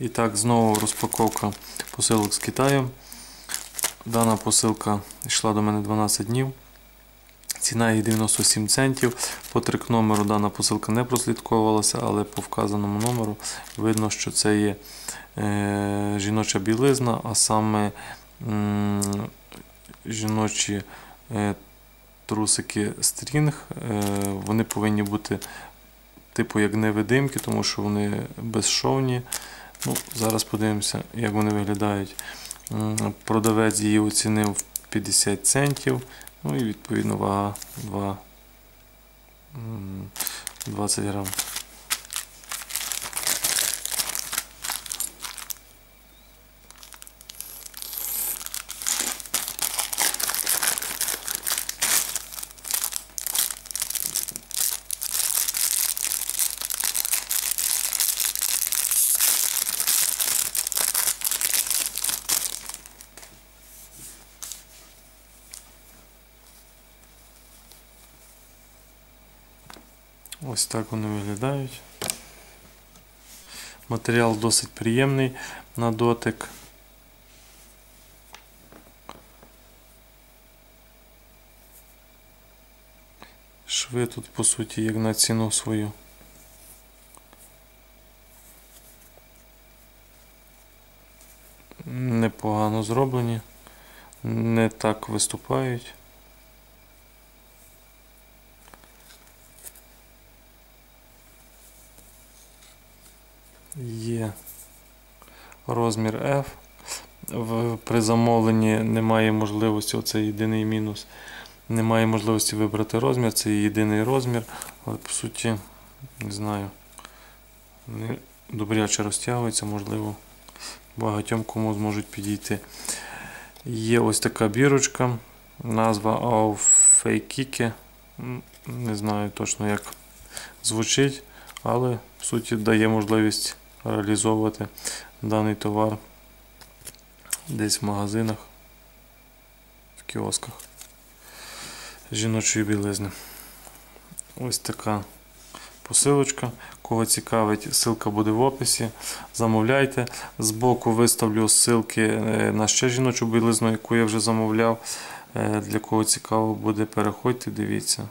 І так, знову розпаковка посилок з Китаю. Дана посилка йшла до мене 12 днів. Ціна її 97 центів. По трик номеру дана посилка не прослідковувалася, але по вказаному номеру видно, що це є е, жіноча білизна, а саме м, жіночі е, трусики стрінг. Е, вони повинні бути типу як невидимки, тому що вони безшовні. Ну, Зараз подивимося, як вони виглядають. Продавець її оцінив 50 центів. Ну і відповідно вага 2, 20 грам. Ось так вони виглядають. Матеріал досить приємний на дотик. Шви тут, по суті, як на ціну свою. Непогано зроблені, не так виступають. Є розмір F. При замовленні немає можливості, оце єдиний мінус. Немає можливості вибрати розмір, це єдиний розмір, але по суті, не знаю, вони добряче розтягуються, можливо, багатьом кому зможуть підійти. Є ось така бірочка, назва Aufeikike. Не знаю точно, як звучить, але в суті дає можливість реалізовувати даний товар десь в магазинах, в кіосках жіночої білизни. Ось така посилочка. Кого цікавить, ссылка буде в описі. Замовляйте. Збоку виставлю ссылки е, на ще жіночу білизну, яку я вже замовляв. Е, Для кого цікаво буде, переходьте, дивіться.